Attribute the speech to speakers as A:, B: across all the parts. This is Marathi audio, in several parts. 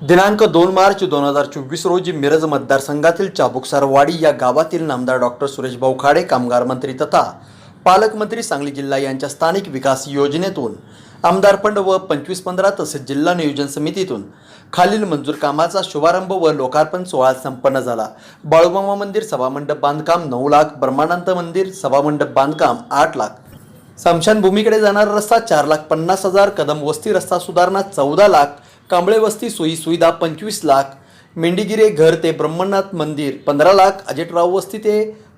A: दिनांक दोन मार्च दोन हजार चोवीस रोजी मिरज मतदारसंघातील चाबुकसारवाडी या गावातील नामदार डॉक्टर सुरेश भाऊ खाडे कामगार मंत्री तथा पालकमंत्री सांगली जिल्हा यांच्या स्थानिक विकास योजनेतून आमदार फंड व पंचवीस पंधरा तसेच जिल्हा नियोजन समितीतून खालील मंजूर कामाचा शुभारंभ व लोकार्पण सोहळा संपन्न झाला. बाळूमामा मंदिर सभामंडप बांधकाम नऊ लाख ब्रह्मानंद मंदिर सभामंडप बांधकाम आठ लाख. स्मशानभूमीकडे जाणारा रस्ता चार लाख पन्नास हजार कदम वस्ती रस्ता सुधारणा चौदा लाख कांबळे वस्ती सोयी सुविधा पंचवीस लाख मेंढीगिरे घर ते ब्रह्मनाथ मंदिर पंधरा लाख अजितराव वस्ती ते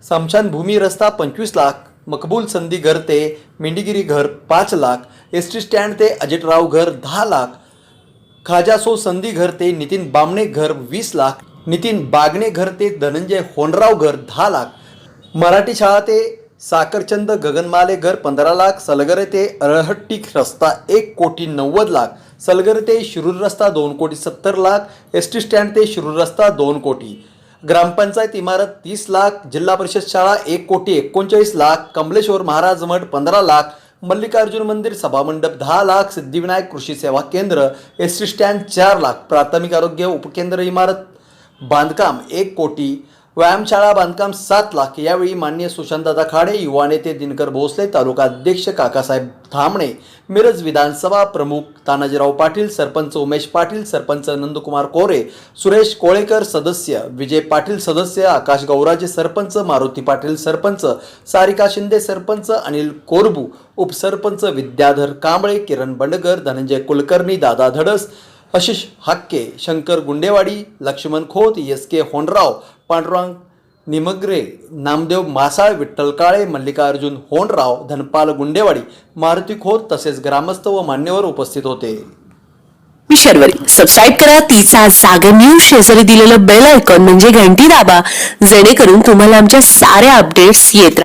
A: समशानभूमी रस्ता पंचवीस लाख मकबूल संधी घर ते मेंढीगिरी घर पाच लाख एस टी स्टँड ते अजितराव घर दहा लाख खाजासो संधी घर ते नितीन बामणे घर वीस लाख नितीन बागणे घर ते धनंजय होनराव घर दहा लाख मराठी शाळा ते साखरचंद गगनमाले घर पंधरा लाख सलगरे ते अरहट्टी रस्ता एक कोटी नव्वद लाख सलगरे ते शिरूर रस्ता दोन कोटी सत्तर लाख एस टी स्टँड ते शिरूर रस्ता दोन कोटी. ग्रामपंचायत इमारत तीस लाख जिल्हा परिषद शाळा एक कोटी एकोणचाळीस लाख कमलेश्वर महाराज मठ पंधरा लाख मल्लिकार्जुन मंदिर सभामंडप दहा लाख सिद्धिविनायक कृषी सेवा केंद्र एस टी स्टँड चार लाख प्राथमिक आरोग्य उपकेंद्र इमारत बांधकाम एक कोटी व्यायामशाळा बांधकाम सात लाख. यावेळी मान्य सुशांतदादा खाडे युवा नेते दिनकर भोसले तालुका अध्यक्ष काकासाहेब थांबणे मिरज विधानसभा प्रमुख तानाजीराव पाटील सरपंच उमेश पाटील सरपंच नंदकुमार कोरे सुरेश कोळेकर सदस्य विजय पाटील सदस्य आकाश गौराजे सरपंच मारुती पाटील सरपंच सारिका शिंदे सरपंच अनिल कोरबू उपसरपंच विद्याधर कांबळे किरण बंडगर धनंजय कुलकर्णी दादा धडस आशिष हाक्के शंकर गुंडेवाडी लक्ष्मण खोत एस के होनराव पांडुरंग निमग्रे नामदेव मासाळ विठ्ठल काळे मल्लिकार्जुन होनराव धनपाल गुंडेवाडी मारुती खोत तसेच ग्रामस्थ व मान्यवर उपस्थित होते.
B: मी शर्वरी. सबस्क्राईब करा तिचा जागर न्यूज शेजारी दिलेलं बेल आयकॉन म्हणजे घंटी दाबा. जेणेकरून तुम्हाला आमच्या साऱ्या अपडेट्स येत